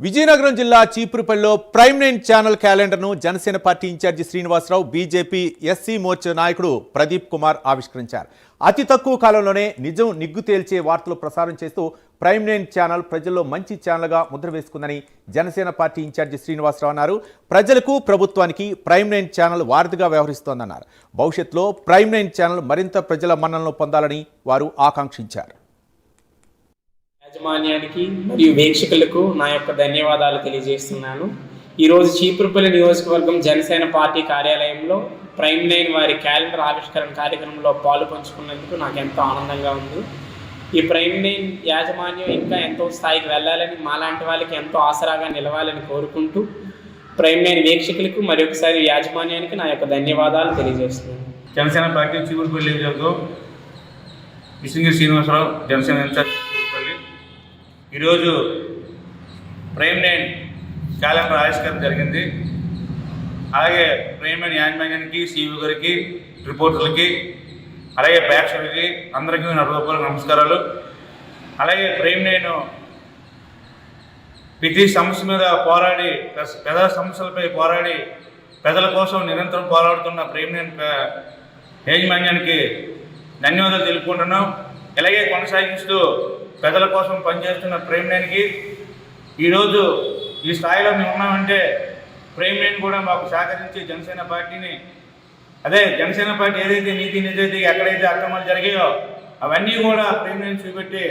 విజయనగరం జిల్లా చీపురుపల్లిలో prime nine channel క్యాలెండర్ను Janasena party in charge Srinivasarao BJP SC Morcha నాయకుడు ప్రదీప్ కుమార్ ఆవిష్కరించారు. అతి తక్కువ కాలంలోనే నిజం నిగ్గు తేల్చే వార్తలు ప్రసారం చేస్తూ ప్రైమ్ నైన్ ఛానల్ ప్రజల్లో మంచి ఛానల్గా ముద్ర వేసుకుందని Janasena party in charge Srinivasarao అన్నారు. ప్రజలకు ప్రభుత్వానికి ప్రైమ్ నైన్ ఛానల్ వారధిగా వ్యవహరిస్తోందన్నారు. భవిష్యత్తులో ప్రైమ్ నైన్ ఛానల్ మరింత ప్రజల మన్ననలు పొందాలని వారు ఆకాంక్షించారు. యాజమాన్యానికి మరియు వీక్షకులకు నా యొక్క ధన్యవాదాలు తెలియజేస్తున్నాను. ఈరోజు చీపురుపల్లి నియోజకవర్గం జనసేన పార్టీ కార్యాలయంలో ప్రైమ్ నైన్ వారి క్యాలెండర్ ఆవిష్కరణ కార్యక్రమంలో పాలు పంచుకున్నందుకు నాకు ఎంతో ఆనందంగా ఉంది. ఈ ప్రైమ్ నైన్ యాజమాన్యం ఇంకా ఎంతో స్థాయికి వెళ్ళాలని మాలాంటి వాళ్ళకి ఎంతో ఆసరాగా నిలవాలని కోరుకుంటూ ప్రైమ్ నైన్ వీక్షకులకు మరొకసారి యాజమాన్యానికి నా యొక్క ధన్యవాదాలు తెలియజేస్తున్నాను. జనసేన పార్టీ చీపురుపల్లి నియోజకవర్గం శ్రీనివాసరావు జనసేన ఇన్ఛార్జ్ ఈరోజు ప్రైమ్ నైన్ క్యాలెండర్ ఆవిష్కరణ జరిగింది. అలాగే ప్రైమ్ నైన్ యాజమాన్యానికి సీఈఓ గారికి రిపోర్టర్లకి అలాగే ప్రేక్షకులకి అందరికీ నా నమస్కారాలు. అలాగే ప్రైమ్ ప్రతి సమస్య మీద పోరాడి పెద్ద సమస్యలపై పోరాడి ప్రజల కోసం నిరంతరం పోరాడుతున్న ప్రేమ్ నేను యాజమాన్యానికి ధన్యవాదాలు తెలుపుకుంటున్నాం. ఇలాగే కొనసాగిస్తూ ప్రజల కోసం పనిచేస్తున్న ప్రేమినేనికి ఈరోజు ఈ స్థాయిలో మేము ఉన్నామంటే ప్రేమినేని కూడా మాకు సహకరించి జనసేన పార్టీని అదే జనసేన పార్టీ ఏదైతే నీతి నిజాయితీ ఎక్కడైతే అక్రమాలు జరిగాయో అవన్నీ కూడా ప్రేమినేని చూపెట్టి